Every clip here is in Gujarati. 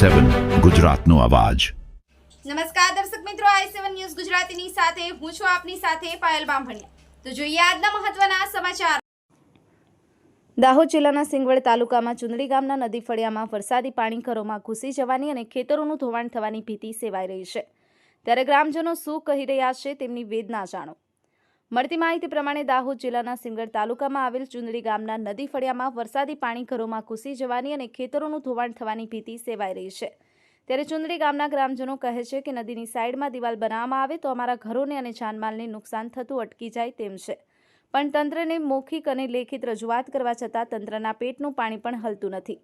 સેવન ગુજરાતનો અવાજ. નમસ્કાર દર્શક મિત્રો આઈ સેવન ન્યૂઝ ગુજરાતીની સાથે હું છું આપની સાથે પાયલ બામભણિયા. તો જોઈએ આજના મહત્વના સમાચાર. દાહોદ જિલ્લાના સિંગવડ તાલુકામાં ચુંદડી ગામના નદી ફળિયામાં વરસાદી પાણી ઘરોમાં ઘૂસી જવાની અને ખેતરોનું ધોવાણ થવાની ભીતિ સેવાઈ રહી છે. ત્યારે ગ્રામજનો શું કહી રહ્યા છે તેમની વેદના જાણો. મળતી માહિતી પ્રમાણે દાહોદ જિલ્લાના સિંગડ તાલુકામાં આવેલ ચુંદડી ગામના નદી ફળિયામાં વરસાદી પાણી ઘરોમાં ઘૂસી જવાની અને ખેતરોનું ધોવાણ થવાની ભીતિ સેવાઈ રહી છે. ત્યારે ચુંદડી ગામના ગ્રામજનો કહે છે કે નદીની સાઈડમાં દિવાલ બનાવવામાં આવે તો અમારા ઘરોને અને જાનમાલને નુકસાન થતું અટકી જાય તેમ છે. પણ તંત્રને મૌખિક અને લેખિત રજૂઆત કરવા છતાં તંત્રના પેટનું પાણી પણ હલતું નથી.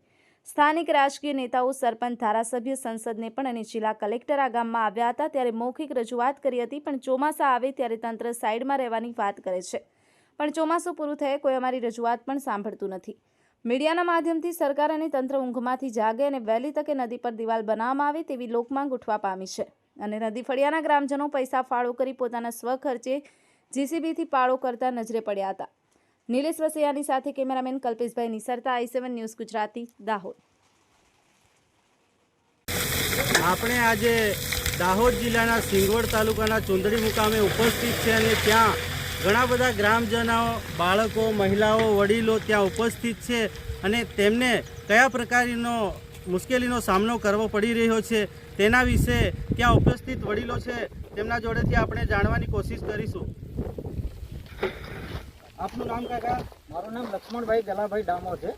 સ્થાનિક રાજકીય નેતાઓ, સરપંચ, ધારાસભ્ય, સંસદને પણ અને જિલ્લા કલેક્ટર આ ગામમાં આવ્યા હતા ત્યારે મૌખિક રજૂઆત કરી હતી, પણ ચોમાસા આવે ત્યારે તંત્ર સાઈડમાં રહેવાની વાત કરે છે. પણ ચોમાસું પૂરું થયે કોઈ અમારી રજૂઆત પણ સાંભળતું નથી. મીડિયાના માધ્યમથી સરકાર અને તંત્ર ઊંઘમાંથી જાગે અને વહેલી તકે નદી પર દિવાલ બનાવવામાં આવે તેવી લોકમાંગ ઉઠવા પામી છે. અને નદી ફળિયાના ગ્રામજનો પૈસા ફાળો કરી પોતાના સ્વખર્ચે જીસીબીથી પાળો કરતા નજરે પડ્યા હતા. નિલેશ વસૈયાની સાથે cameraman Kalpeshbhai Nisarta, I seven news Gujarati, Dahod. આપણે આજે દાહોદ જિલ્લાના સિંગવડ તાલુકાના ચુંદડી મુકામે ઉપસ્થિત છે અને ત્યાં ઘણા બધા ગ્રામજનો, બાળકો, મહિલાઓ, વડીલો ત્યાં ઉપસ્થિત છે અને તેમને કયા પ્રકારનો મુશ્કેલીનો સામનો કરવો પડી રહ્યો છે તેના વિશે ત્યાં ઉપસ્થિત વડીલો છે. તેમના જોડેથી આપણે જાણવાની કોશિશ કરીશું. આપનું નામ કાકા? મારું નામ લક્ષ્મણભાઈ ગલાભાઈ ડામોર છે.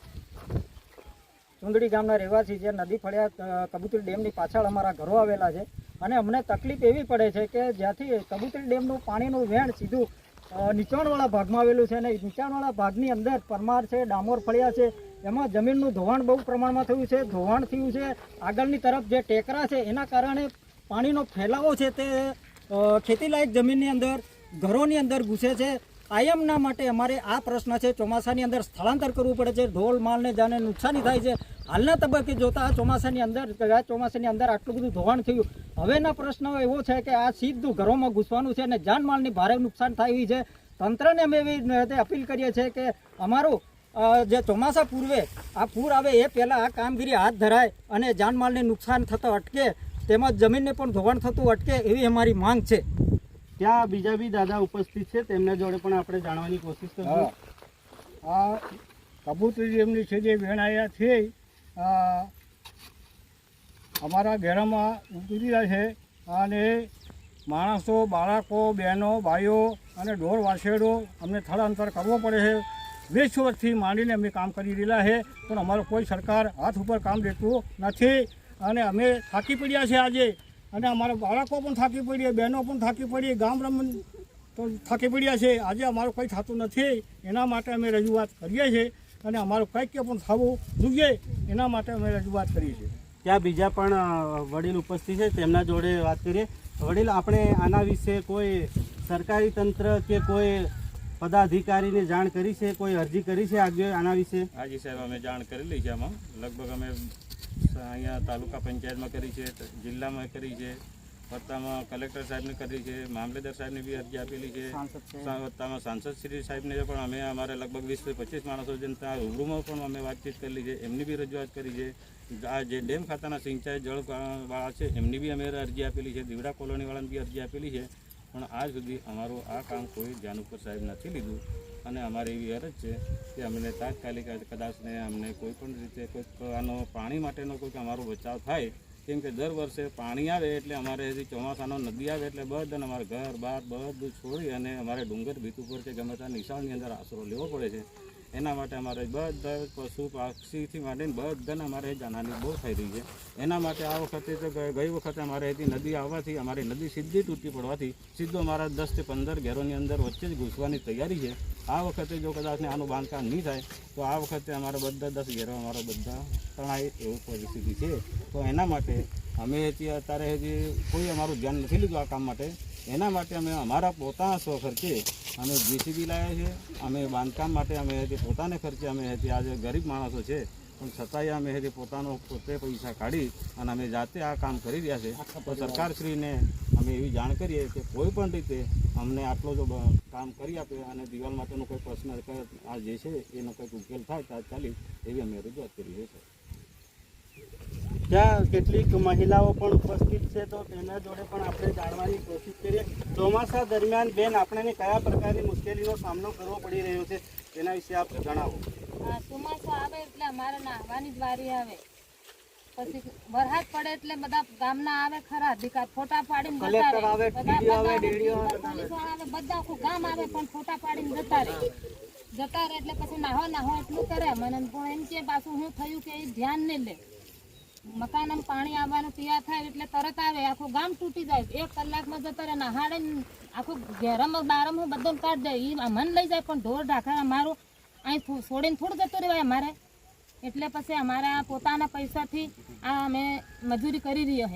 ચુંદડી ગામના રહેવાસી છે. નદી ફળિયા કબૂતરી ડેમની પાછળ અમારા ઘરો આવેલા છે. અને અમને તકલીફ એવી પડે છે કે જ્યાંથી કબૂતરી ડેમનું પાણીનું વહેણ સીધું નીચાણવાળા ભાગમાં આવેલું છે અને નીચાણવાળા ભાગની અંદર પરમાર છે, ડામોર ફળિયા છે. એમાં જમીનનું ધોવાણ બહુ પ્રમાણમાં થયું છે. ધોવાણ થયું છે. આગળની તરફ જે ટેકરા છે, એના કારણે પાણીનો ફેલાવો છે તે ખેતીલાયક જમીનની અંદર, ઘરોની અંદર ઘૂસે છે. કાયમના માટે અમારે આ પ્રશ્ન છે, ચોમાસાની અંદર સ્થળાંતર કરવું પડે છે, ઢોલ માલને જાને નુકસાની થાય છે. હાલના તબક્કે જોતા ચોમાસાની અંદર ગયા ચોમાસાની અંદર આટલું બધું ધોવાણ થયું. હવેના પ્રશ્ન એવો છે કે આ સીધું ઘરોમાં ઘૂસવાનું છે અને જાનમાલની ભારે નુકસાન થાય છે. તંત્રને અમે એવી અપીલ કરીએ છીએ કે અમારું જે ચોમાસા પૂર્વે આ પૂર આવે એ પહેલાં આ કામગીરી હાથ ધરાય અને જાનમાલને નુકસાન થતો અટકે, તેમજ જમીનને પણ ધોવાણ થતું અટકે એવી અમારી માંગ છે. ત્યાં બીજા બી દાદા ઉપસ્થિત છે, તેમના જોડે પણ આપણે જાણવાની કોશિશ કરીશું. આ કબૂતરી એમની છે, જે વેણાયા છે અમારા ઘેરામાં ઉતરી છે અને માણસો, બાળકો, બહેનો, ભાઈઓ અને ઢોર વાછેડો અમને સ્થળાંતર કરવો પડે છે. વીસ વર્ષથી માંડીને અમે કામ કરી રહેલા છે, પણ અમારો કોઈ સરકાર હાથ ઉપર કામ દેતું નથી અને અમે થાકી પડ્યા છે આજે. અને અમારા બાળકો પણ થાકી પડીએ બહેનો પણ થાકી પડીએ ગામ રમણ તો થાકી પડ્યા છે. આજે અમારું કંઈ થતું નથી. એના માટે અમે રજૂઆત કરીએ છીએ અને અમારું કંઈક પણ થવું જોઈએ એના માટે અમે રજૂઆત કરીએ છીએ. ત્યાં બીજા પણ વડીલ ઉપસ્થિત છે તેમના જોડે વાત કરીએ. વડીલ આપણે આના વિશે કોઈ સરકારી તંત્ર કે કોઈ પદાધિકારીને જાણ કરી છે કોઈ અરજી કરી છે આજે આના વિશે? હાજી સાહેબ અમે જાણ કરેલી છે આમાં. લગભગ અમે અહીંયા તાલુકા પંચાયતમાં કરી છે જિલ્લામાં કરી છે વત્તામાં કલેક્ટર સાહેબને કરી છે મામલેદાર સાહેબને બી અરજી આપેલી છે. વત્તામાં સાંસદ શ્રી સાહેબને પણ અમે અમારે લગભગ વીસથી પચીસ માણસો છે ત્યાં રૂબરૂમાં પણ અમે વાતચીત કરેલી છે એમની બી રજૂઆત કરી છે. આ જે ડેમ ખાતાના સિંચાઈ જળ વાળા છે એમની બી અમે અરજી આપેલી છે દીવડા કોલોનીવાળાને બી અરજી આપેલી છે. પણ આજ સુધી અમારું આ કામ કોઈ ધ્યાન ઉપર સાહેબ નથી લીધું. અને અમારી એવી અરજ છે કે અમને તાત્કાલિક કદાચ ને અમને કોઈ પણ રીતે કોઈક આનો પાણી માટેનો કોઈક અમારો બચાવ થાય, કેમ કે દર વર્ષે પાણી આવે એટલે અમારે હજી ચોમાસાનો નદી આવે એટલે બધાને અમારે ઘર બહાર બધું છોડી અને અમારે ડુંગર ભીત ઉપર કે ગમે ત્યાં નિશાળની અંદર આશરો લેવો પડે છે. એના માટે અમારે બધા પશુ પક્ષીથી માંડીને બધાને અમારે જાનહાની બહુ થઈ રહી છે. એના માટે આ વખતે તો ગઈ વખતે અમારે અહીંથી નદી આવવાથી, અમારી નદી સીધી તૂટી પડવાથી સીધો અમારા દસથી પંદર ઘેરોની અંદર વચ્ચે જ ઘૂસવાની તૈયારી છે. આ વખતે જો કદાચ આનું બાંધકામ નહીં થાય, તો આ વખતે અમારા બધા દસ ઘેરો અમારા બધા તણાય એવું પરિસ્થિતિ છે. તો એના માટે અમે અત્યારે હજી કોઈ અમારું ધ્યાન નથી લીધું આ કામ માટે. એના માટે અમે અમારા પોતાના સ્વખર્ચે અમે જીસીબી લાવ્યા છે અમે બાંધકામ માટે અમે હજી પોતાને ખર્ચે અમે હજી આજે ગરીબ માણસો છે પણ છતાંય અમે હજી પોતાનો પોતે પૈસા કાઢી અને અમે જાતે આ કામ કરી રહ્યા છે. તો સરકારશ્રીને અમે એવી જાણ કરીએ કે કોઈ પણ રીતે અમને આટલો જો કામ કરી આપે અને દિવાલ માટેનો કોઈ પ્રશ્ન આ જે છે એનો કંઈક ઉકેલ થાય તાત્કાલિક એવી અમે રજૂઆત કરીએ છે ત્યાં કેટલીક મહિલાઓ પણ ઉપસ્થિત છે તો તેના જોડે પણ આપણે જાણવાની કોશિશ કરીએ. ચોમાસા દરમિયાન બેન આપણને કયા પ્રકારની મુશ્કેલીનો સામનો કરવો પડી રહ્યો છે તેના વિશે આપ જણાવો. ચોમાસું આવે એટલે અમારે નાહવાની જ વારી આવે. પછી વરસાદ પડે એટલે બધા ગામના આવે ખરા દીકા ફોટા પાડીને જતા રહે. બધા આખું ગામ આવે પણ ફોટા પાડીને જતા રહે. જતા રહે એટલે પછી નાહો નાહો એટલું કરે. મને પણ એમ કે પાછું હું થયું કે એ ધ્યાન નહીં લે. મકાનમાં પાણી આવવાનું તૈયાર થાય એટલે તરત આવે, આખું ગામ તૂટી જાય. એક કલાકમાં જતા રહે નહાડે આખું ઘેરમાં બારમાં બધું કાઢ જાય એ મન લઈ જાય, પણ ઢોર ઢાંકા અમારું અહીં છોડીને થોડું જતું રહેવાય અમારે. એટલે પછી અમારા પોતાના પૈસાથી આ અમે મજૂરી કરી રહ્યા છે